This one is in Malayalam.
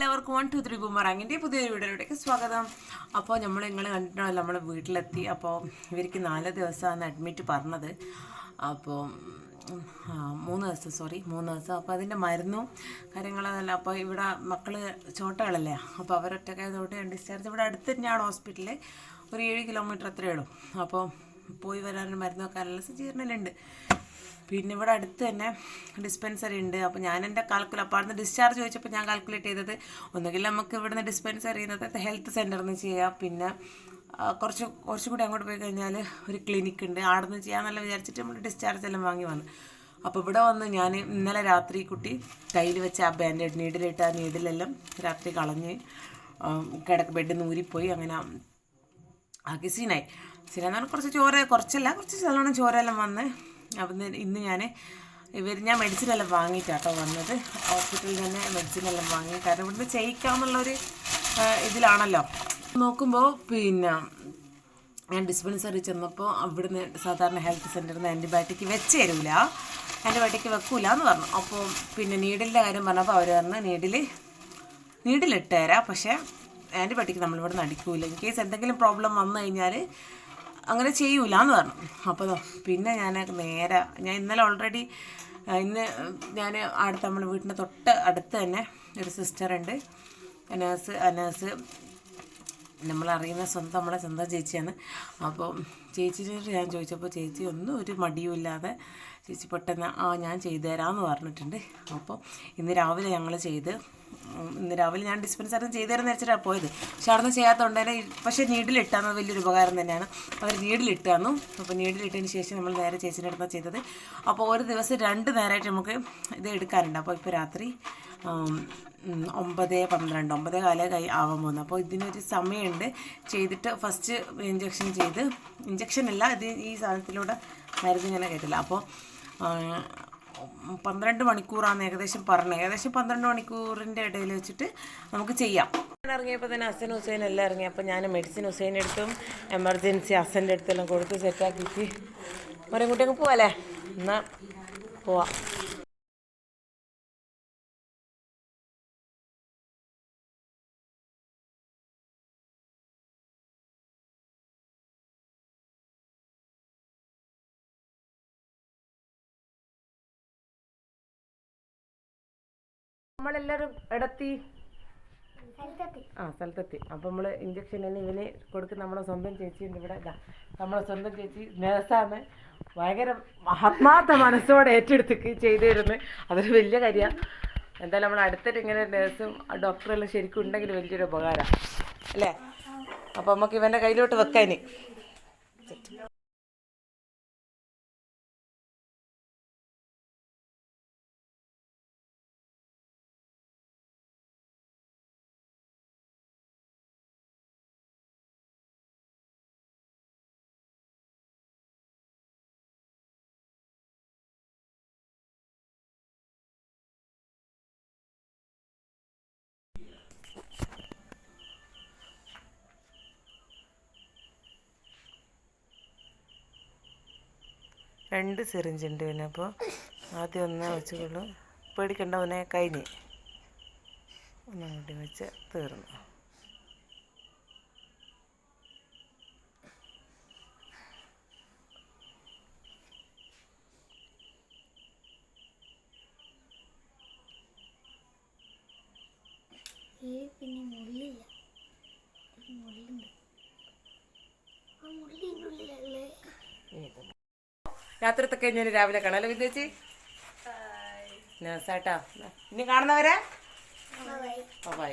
എല്ലാവർക്കും വൺ ടു ത്രീ ബുമറാങ്ങിന്റെ പുതിയൊരു വീഡിയോയിലേക്ക് സ്വാഗതം. അപ്പോൾ നമ്മൾ നിങ്ങൾ കണ്ടിട്ടുണ്ടല്ലോ നമ്മൾ വീട്ടിലെത്തി. അപ്പോൾ ഇവർക്ക് നാല് ദിവസമാണ് അഡ്മിറ്റ് പറഞ്ഞത്. അപ്പോൾ മൂന്ന് ദിവസം സോറി മൂന്ന് ദിവസം. അപ്പോൾ അതിന്റെ മരുന്നും കാര്യങ്ങളതല്ല അപ്പോൾ ഇവിടെ മക്കൾ ചോട്ടകളല്ലേ? അപ്പോൾ അവരൊറ്റക്കായതുകൊണ്ട് ഡിസ്ചാർജ് ഇവിടെ അടുത്ത് തന്നെയാണ് ഹോസ്പിറ്റലിൽ ഒരു ഏഴ് കിലോമീറ്റർ അത്രയേ ഉള്ളൂ. അപ്പോൾ പോയി വരാനും മരുന്നൊക്കെ നല്ല സജ്ജീകരണമുണ്ട് പിന്നെ ഇവിടെ അടുത്ത് തന്നെ ഡിസ്പെൻസറി ഉണ്ട്. അപ്പോൾ ഞാൻ എന്റെ കാൽക്കുലേറ്റ് അപ്പോൾ അവിടുന്ന് ഡിസ്ചാർജ് ചോദിച്ചപ്പോൾ ഞാൻ കാൽക്കുലേറ്റ് ചെയ്തത് ഒന്നുകിൽ നമുക്ക് ഇവിടുന്ന് ഡിസ്പെൻസറി ചെയ്യുന്നത് ഹെൽത്ത് സെന്ററിൽ നിന്ന് ചെയ്യാം. പിന്നെ കുറച്ച് കുറച്ചും കൂടി അങ്ങോട്ട് പോയി കഴിഞ്ഞാൽ ഒരു ക്ലിനിക്ക് ഉണ്ട്. അവിടെ നിന്ന് ചെയ്യാമെന്നല്ല വിചാരിച്ചിട്ട് നമ്മൾ ഡിസ്ചാർജ് എല്ലാം വാങ്ങി വന്നു. അപ്പോൾ ഇവിടെ വന്ന് ഞാൻ ഇന്നലെ രാത്രി കുട്ടി കയ്യിൽ വെച്ച ആ ബാൻഡേഡ് നീഡിലിട്ട് ആ നീഡിലെല്ലാം രാത്രി കളഞ്ഞ് കിടക്ക് ബെഡിൽ നിന്ന് ഊരിപ്പോയി. അങ്ങനെ ആക്കി സീനായി നാൾ കുറച്ച് ചോര കുറച്ചല്ല കുറച്ച് നല്ലോണം ചോരയെല്ലാം വന്ന് അപ്പം ഇന്ന് ഞാൻ ഇവർ ഞാൻ മെഡിസിനെല്ലാം വാങ്ങിയിട്ടാട്ടോ വന്നത്. ഹോസ്പിറ്റലിൽ തന്നെ മെഡിസിനെല്ലാം വാങ്ങി കാരണം ഇവിടുന്ന് ചെയ്യിക്കാമെന്നുള്ളൊരു ഇതിലാണല്ലോ. നോക്കുമ്പോൾ പിന്നെ ഞാൻ ഡിസ്പെൻസറി ചെന്നപ്പോൾ അവിടുന്ന് സാധാരണ ഹെൽത്ത് സെന്ററിൽ നിന്ന് ആന്റിബയോട്ടിക് വെച്ച് തരൂല. ആന്റിബയോട്ടിക് വെക്കൂല എന്ന് പറഞ്ഞു. അപ്പോൾ പിന്നെ നീഡിലിന്റെ കാര്യം പറഞ്ഞപ്പോൾ അവർ പറഞ്ഞു നീഡിൽ നീഡിലിട്ട് തരാം. പക്ഷേ ആന്റിബയോട്ടിക് നമ്മളിവിടെ നടിക്കൂല ഇൻ കേസ് എന്തെങ്കിലും പ്രോബ്ലം വന്നു കഴിഞ്ഞാൽ അങ്ങനെ ചെയ്യൂല എന്ന് പറഞ്ഞു അപ്പോൾ പിന്നെ ഞാൻ നേരെ ഞാൻ ഇന്നലെ ഓൾറെഡി ഇന്ന് ഞാൻ അടുത്ത് നമ്മുടെ വീട്ടിന്റെ തൊട്ട് അടുത്ത് തന്നെ ഒരു സിസ്റ്റർ ഉണ്ട്. നേഴ്സ് നേഴ്സ് നമ്മളറിയുന്ന സ്വന്തം നമ്മളെ സ്വന്തം ചേച്ചിയാണ്. അപ്പോൾ ചേച്ചിയോട് ഞാൻ ചോദിച്ചപ്പോൾ ചേച്ചി ഒന്നും ഒരു മടിയും ഇല്ലാതെ ചേച്ചി പെട്ടെന്ന് ആ ഞാൻ ചെയ്തു തരാമെന്ന് പറഞ്ഞിട്ടുണ്ട്. അപ്പോൾ ഇന്ന് രാവിലെ ഞങ്ങൾ ചെയ്ത് ഇന്ന് രാവിലെ ഞാൻ ഡിസ്പെൻസറിന് ചെയ്തു തരാമെന്ന് വെച്ചിട്ടാണ് പോയത്. പക്ഷെ അവിടെ നിന്ന് ചെയ്യാത്തതുകൊണ്ട് തന്നെ പക്ഷേ നീഡിലിട്ടാന്ന് വലിയൊരു ഉപകാരം തന്നെയാണ്. അവർ നീഡിലിട്ടാന്നു. അപ്പോൾ നീഡിലിട്ടതിന് ശേഷം നമ്മൾ നേരെ ചേച്ചിന്റെ അടുത്താണ് ചെയ്തത്. അപ്പോൾ ഒരു ദിവസം രണ്ട് നേരമായിട്ട് നമുക്ക് ഇത് എടുക്കാറുണ്ട് അപ്പോൾ ഇപ്പോൾ രാത്രി ഒമ്പത് പന്ത്രണ്ട് ഒമ്പത് കാലേ കൈ ആവാൻ പോകുന്നത് അപ്പോൾ ഇതിനൊരു സമയമുണ്ട്. ചെയ്തിട്ട് ഫസ്റ്റ് ഇഞ്ചക്ഷൻ ചെയ്ത് ഇഞ്ചക്ഷൻ അല്ല ഇത് ഈ സാധനത്തിലൂടെ മരുന്ന് ഇങ്ങനെ കേട്ടില്ല. അപ്പോൾ പന്ത്രണ്ട് മണിക്കൂറാണ് ഏകദേശം പറഞ്ഞത് ഏകദേശം പന്ത്രണ്ട് മണിക്കൂറിന്റെ ഇടയിൽ വെച്ചിട്ട് നമുക്ക് ചെയ്യാം. ഇറങ്ങിയപ്പോൾ തന്നെ ഹസൻ ഹുസൈൻ എല്ലാം ഇറങ്ങി. അപ്പോൾ ഞാൻ മെഡിസിൻ ഹുസൈൻ എടുത്തും എമർജൻസി ഹസന്റെ അടുത്തെല്ലാം കൊടുത്ത് സെറ്റാക്കിയിട്ട് ഒരേ കുട്ടിയൊക്കെ പോവാല്ലേ? എന്നാൽ പോവാം. നമ്മളെല്ലാവരും ഇടത്തി ആ സ്ഥലത്തെത്തി. അപ്പം നമ്മൾ ഇഞ്ചക്ഷൻ തന്നെ ഇവന് കൊടുക്കുന്ന നമ്മളെ സ്വന്തം ചേച്ചിയുണ്ട് ഇവിടെ. ഇതാ നമ്മളെ സ്വന്തം ചേച്ചി നേഴ്സാണ്. ഭയങ്കര മഹാത്മാർത്ഥ മനസ്സോടെ ഏറ്റെടുത്ത് ചെയ്തു തരുന്നത് അതൊരു വലിയ കാര്യമാണ് എന്തായാലും നമ്മൾ അടുത്തിട്ട് ഇങ്ങനെ നേഴ്സും ഡോക്ടറെല്ലാം ശരിക്കും ഉണ്ടെങ്കിൽ വലിയൊരു ഉപകാരമാണ് അല്ലേ? അപ്പം നമുക്ക് ഇവന്റെ കയ്യിലോട്ട് വെക്കാൻ രണ്ട് സിറിഞ്ച് ഉണ്ട് പിന്നെ അപ്പോൾ ആദ്യം ഒന്ന് വെച്ചുകൊള്ളു പേടിക്കണ്ട ഒന്നെ കഴിഞ്ഞ്. ഒന്നും കൂടി വെച്ച് തീർന്നു. പിന്നെ മുള്ളില്ല. മുള്ളുണ്ട്. ആ മുള്ളിന്റെ ഉള്ളിലല്ലേ രാത്രിത്തെ കഴിഞ്ഞാൽ രാവിലെ കാണാലോ വിദ്യേച്ചി നഴ്സാട്ടാ ഇനി കാണുന്നവരെ? ബൈ